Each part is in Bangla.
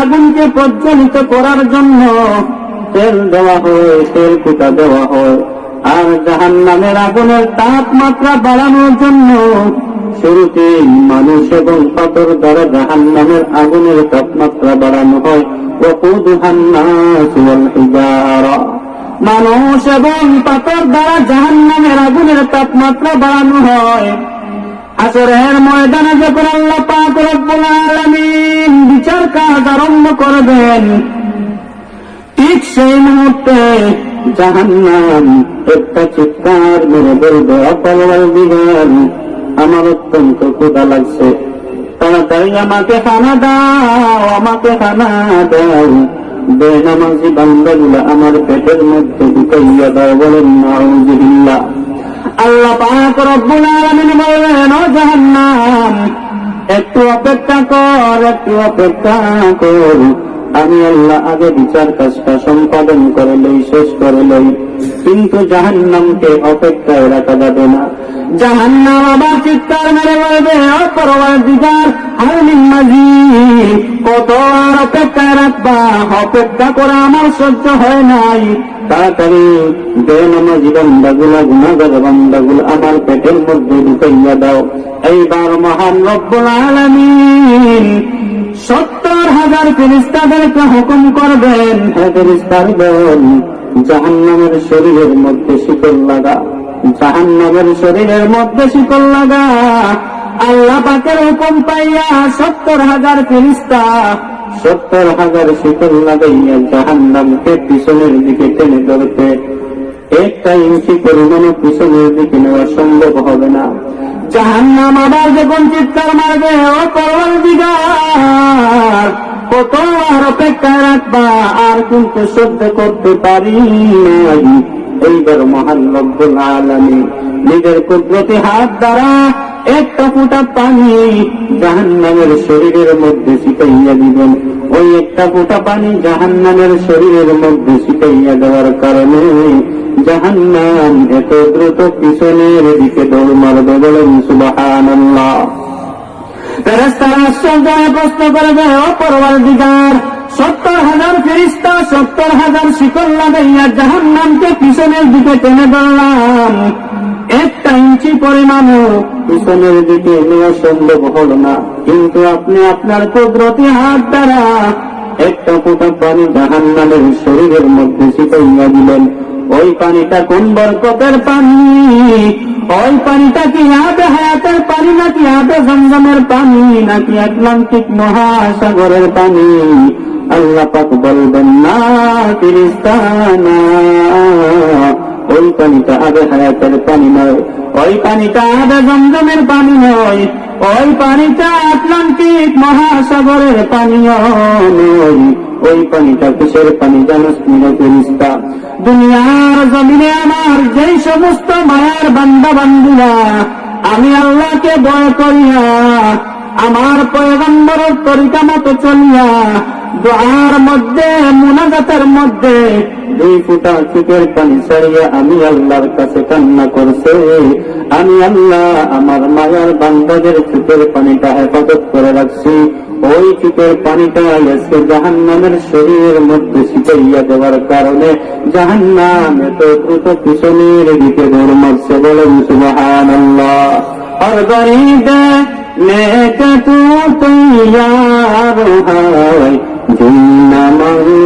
আগুনকে প্রজ্বলিত করার জন্য তেল দেওয়া হয়, তেল কুটা দেওয়া হয়। আর জাহান নামের আগুনের তাপমাত্রা বাড়ানোর জন্য শুরুতে মানুষ এবং পাথর দ্বারা জাহান নামের আগুনের তাপমাত্রা বাড়ানো হয়। মানুষ এবং পাথর দ্বারা জাহান নামের আগুনের তাপমাত্রা বাড়ানো হয়। আসরের ময়দানে যখন আল্লাহ পাক রব্বুল বিচার কাজ আরম্ভ করবেন, ঠিক সেই মুহূর্তে জাহান্নাম একটা চিৎকার মেরে বলবে অপরওয়াল দিবেন আমার অত্যন্ত ক্ষুধা লাগছে। তাড়াতাড়ি আমাকে খানা দাও, আমাকে খানা দাও। বেনামাজি বান্দাগুলো আমার পেটের মধ্যে ঢুকাইয়া দাও বলেন, নাউজুবিল্লাহ। আল্লাহ পাক রব্বুল আলামিন বললেন ও জাহান্নাম একটু অপেক্ষা কর একটু অপেক্ষা কর। আমি আল্লাহ আগে বিচার কাজটা সম্পাদন করে লই শেষ করে লই কিন্তু জাহান্নামকে অপেক্ষায় রাখা যাবে না। জাহান্নাম আবার চিৎকার মেরে বলবে মাঝি কত আর অপেক্ষায় রাখবা? অপেক্ষা করা আমার সহ্য হয় নাই। তাড়াতাড়ি বেনামাজি বান্দাগুলা গুণাগার বান্দাগুলো আমার পেটের মধ্যে ঢুকাইয়া দাও। এইবার মহান রব্বুল আলামিন সত্তর হাজার ফেরিস্তাদেরকে হুকুম করবেন। ফেরিস্তার দল জাহান্নামের শরীরের মধ্যে শিকল লাগা। জাহান্নামের শরীরের মধ্যে শিকল লাগা। আল্লাহ পাকের হুকুম পাইয়া সত্তর হাজার ফেরিস্তা সত্তর হাজার শিকল লাগাইয়া জাহান্নামকে পিছনের দিকে টেনে ধরতে। একটা ইঞ্চি পরিমাণে পিছনের দিকে নেওয়া সম্ভব হবে না। জাহান্নাম আবার যখন চিৎকার মারবে, ও করল কত আর অপেক্ষায় রাখবা, আর কিন্তু সহ্য করতে পারি নাই। এইবার মহান রব্বুল আলামী নিজের কুদরতি হাত দ্বারা একটা ফুটা পানি জাহান্নামের শরীরের মধ্যে শিখাইয়া দিবেন। ওই একটা ফুটা পানি জাহান্নামের শরীরের মধ্যে শিখাইয়া দেওয়ার কারণে জাহান্নাম এত দ্রুত পিছনের দিকে দৌড় মারবে বলেন সুবাহান্লাহ ফেরেস্তারা আশ্চর্য প্রশ্ন করবে অপরবার দিগার সত্তর হাজার ফেরিস্তা সত্তর হাজার শিকল লাগাইয়া জাহান নামকে পিছনের দিকে টেনে ধরলাম। একটা ইঞ্চি পরিমাণও পিছনের দিকে নেওয়া সম্ভব হল না। কিন্তু আপনি আপনার কুদরতি হাত দ্বারা একটা ফোঁটা পানি জাহান নামের শরীরের মধ্যে শিখাইয়া দিলেন। ওই পানিটা কোন বরকতের পানি? ওই পানিটা কি আবে হায়াতের পানি নাকি আবে জমজমের পানি নাকি আটলান্টিক মহাসাগরের পানি। আল্লাহ পাক বলবেন, না, ফিরিস্তানা। ওই পানিটা আবে হায়াতের পানি নয়। ওই পানিটা আবে জমজমের পানি নয়, ওই পানিটা আটলান্টিক মহাসাগরের পানীয় নয়। ওই পানিটা কিসের পানি জানোস ফেরিস্তা দুনিয়ার জমিনে আমার যেই সমস্ত মায়ার বান্দা বান্ধুরা আমি আল্লাহকে ভয় করিয়া, আমার পয়গম্বরের তরিকা মতো চলিয়া দোয়ার মধ্যে, মুনাজাতের মধ্যে। দুই ফুটা চোখের পানি সরিয়ে আমি আল্লাহর কাছে কান্না করছে। আমি আল্লাহ আমার মায়ার বান্দাদের চোখের পানিটা হেফাজত করে রাখছি। ওই চোখের পানিটা গেছে জাহান নামের শরীরের মধ্যে ছিটাইয়া দেওয়ার কারণে জাহান নাম এত দ্রুত পিছনের দিকে দৌড় মারছে বলে সুবাহান আল্লাহ আর গরিব লেখা তু তৈয়ার হয়।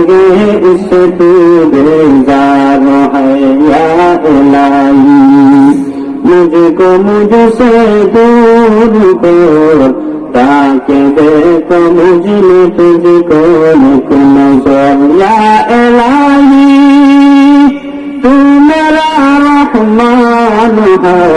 मांगे इस तू बेजार है या इलाही मुझको मुझसे दूर कर ताकि देखो मुझ में तुझको एक नजर या इलाही तू मेरा रहमान है